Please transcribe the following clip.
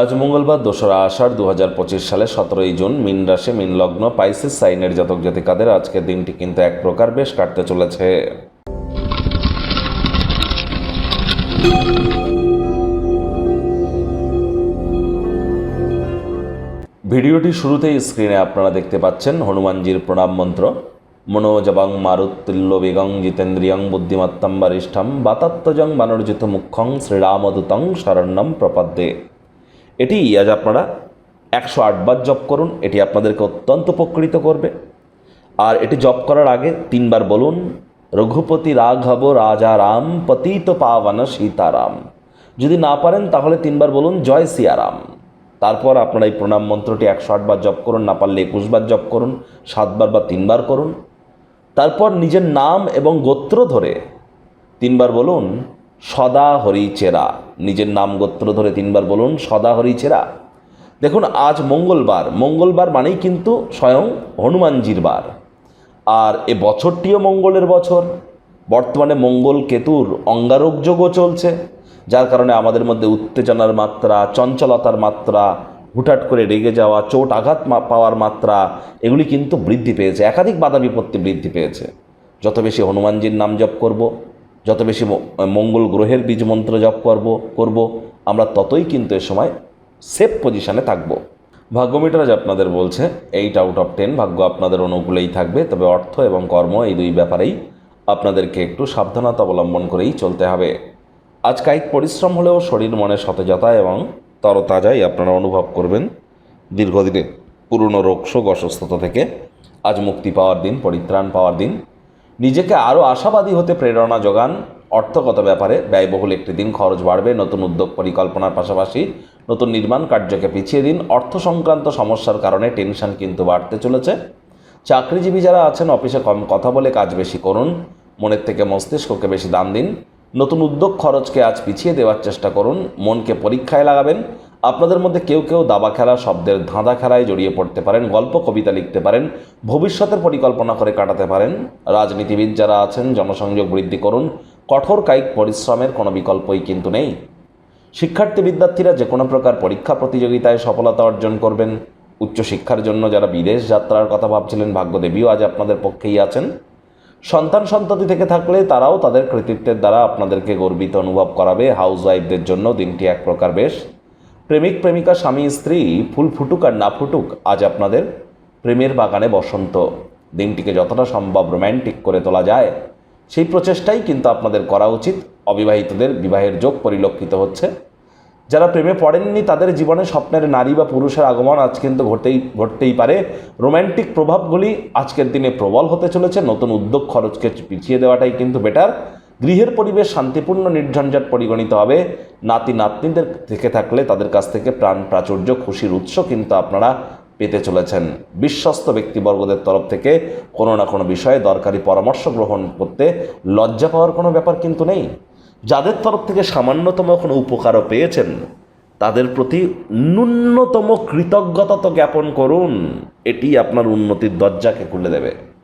আজ মঙ্গলবার দোসরা আষাঢ় দু হাজার পঁচিশ সালে সতেরোই জুন, মিন রাশি, মিন লগ্ন, পাইসিস, সাইনের জাতক জাতিকাদের আজকের দিনটি কিন্তু এক প্রকার বেশ কাটতে চলেছে। ভিডিওটি শুরুতেই স্ক্রিনে আপনারা দেখতে পাচ্ছেন হনুমানজির প্রণাম মন্ত্র। মনোজবং মারুতুল্য বেগং জিতেন্দ্রিয়ং বুদ্ধিমত্তম বরিষ্ঠম বাতাত্মজং বানর্জিত মুখ্যং শ্রীরামদূতং শরণ্যম প্রপদ্যে। এটি আজ আপনারা একশো আটবার জপ করুন, এটি আপনাদেরকে অত্যন্ত উপকৃত করবে। আর এটি জপ করার আগে তিনবার বলুন, রঘুপতি রাঘব রাজা রাম পতিত পাবন সীতারাম। যদি না পারেন, তাহলে তিনবার বলুন, জয় সিয়ারাম। তারপর আপনারা এই প্রণাম মন্ত্রটি একশো আটবার জপ করুন, না পারলে একুশবার জপ করুন সাতবার বা তিনবার করুন। তারপর নিজের নাম এবং গোত্র ধরে তিনবার বলুন সদা হরি চেরা। নিজের নাম গোত্র ধরে তিনবার বলুন, সদা হরি চেরা। দেখুন, আজ মঙ্গলবার। মঙ্গলবার মানেই কিন্তু স্বয়ং হনুমানজির বার। আর এ বছরটিও মঙ্গলের বছর। বর্তমানে মঙ্গল কেতুর অঙ্গারক যোগও চলছে, যার কারণে আমাদের মধ্যে উত্তেজনার মাত্রা, চঞ্চলতার মাত্রা, হুটহাট করে রেগে যাওয়া, চোট আঘাত পাওয়ার মাত্রা, এগুলি কিন্তু বৃদ্ধি পেয়েছে। একাধিক বাধা বিপত্তি বৃদ্ধি পেয়েছে। যত বেশি হনুমানজির নাম জপ করব যত বেশি মঙ্গল গ্রহের বীজ মন্ত্র জপ করব করব, আমরা ততই কিন্তু এ সময় সেফ পজিশনে থাকব। ভাগ্যমিটার আজ আপনাদের বলছে এইট আউট অফ টেন ভাগ্য আপনাদের অনুকূলেই থাকবে, তবে অর্থ এবং কর্ম এই দুই ব্যাপারেই আপনাদেরকে একটু সাবধানতা অবলম্বন করেই চলতে হবে। আজ কায়িক পরিশ্রম হলেও শরীর মনে সতেজতা এবং তরতাজাই আপনারা অনুভব করবেন। দীর্ঘদিনে পুরনো রোগশোক অসুস্থতা থেকে আজ মুক্তি পাওয়ার দিন, পরিত্রাণ পাওয়ার দিন। নিজেকে আরও আশাবাদী হতে প্রেরণা যোগান অর্থগত ব্যাপারে ব্যয়বহুল একটি দিন, খরচ বাড়বে, নতুন উদ্যোগ পরিকল্পনার পাশাপাশি নতুন নির্মাণ কার্যকে পিছিয়ে দিন। অর্থ সংক্রান্ত সমস্যার কারণে টেনশন কিন্তু বাড়তে চলেছে। চাকরিজীবী যারা আছেন, অফিসে কম কথা বলে কাজ বেশি করুন। মনের থেকে মস্তিষ্ককে বেশি দান দিন। নতুন উদ্যোগ খরচকে আজ পিছিয়ে দেওয়ার চেষ্টা করুন। মনকে পরীক্ষায় লাগাবেন। আপনাদের মধ্যে কেউ কেউ দাবা খেলা, শব্দের ধাঁধা খেলায় জড়িয়ে পড়তে পারেন, গল্প, কবিতা লিখতে পারেন, ভবিষ্যতের পরিকল্পনা করে কাটাতে পারেন। রাজনীতিবিদ যারা আছেন, জনসংযোগ বৃদ্ধি করুন, কঠোর কায়িক পরিশ্রমের কোনো বিকল্পই কিন্তু নেই। শিক্ষার্থী বিদ্যার্থীরা যে কোনো প্রকার পরীক্ষা প্রতিযোগিতায় সফলতা অর্জন করবেন। উচ্চশিক্ষার জন্য যারা বিদেশ যাত্রার কথা ভাবছিলেন, ভাগ্যদেবীও আজ আপনাদের পক্ষেই আছেন। সন্তান সন্ততি থেকে থাকলে তারাও তাদের কৃতিত্বের দ্বারা আপনাদেরকে গর্বিত অনুভব করাবে। হাউস ওয়াইফদের জন্য দিনটি এক প্রকার বেশ। প্রেমিক, প্রেমিকা, স্বামী, স্ত্রী, ফুল ফুটুক আর না ফুটুক, আজ আপনাদের প্রেমের বাগানে বসন্ত। দিনটিকে যতটা সম্ভব রোম্যান্টিক করে তোলা যায়, সেই প্রচেষ্টাই কিন্তু আপনাদের করা উচিত। অবিবাহিতদের বিবাহের যোগ পরিলক্ষিত হচ্ছে। যারা প্রেমে পড়েননি, তাদের জীবনে স্বপ্নের নারী বা পুরুষের আগমন আজ কিন্তু ঘটেই, ঘটতেই পারে। রোম্যান্টিক প্রভাবগুলি আজকের দিনে প্রবল হতে চলেছে। নতুন উদ্যোগ খরচকে পিছিয়ে দেওয়াটাই কিন্তু বেটার গৃহের পরিবেশ শান্তিপূর্ণ নির্ঝঞ্ঝাট পরিগণিত হবে। নাতি নাতনিদের থেকে থাকলে তাদের কাছ থেকে প্রাণ প্রাচুর্য, খুশির উৎস কিন্তু আপনারা পেতে চলেছেন। বিশ্বস্ত ব্যক্তিবর্গদের তরফ থেকে কোনো না কোনো বিষয়ে দরকারি পরামর্শ গ্রহণ করতে লজ্জা পাওয়ার কোনো ব্যাপার কিন্তু নেই। যাদের তরফ থেকে সামান্যতম কোনো উপকারও পেয়েছেন, তাদের প্রতি ন্যূনতম কৃতজ্ঞতা তো জ্ঞাপন করুন। এটি আপনার উন্নতির দরজাকে খুলে দেবে।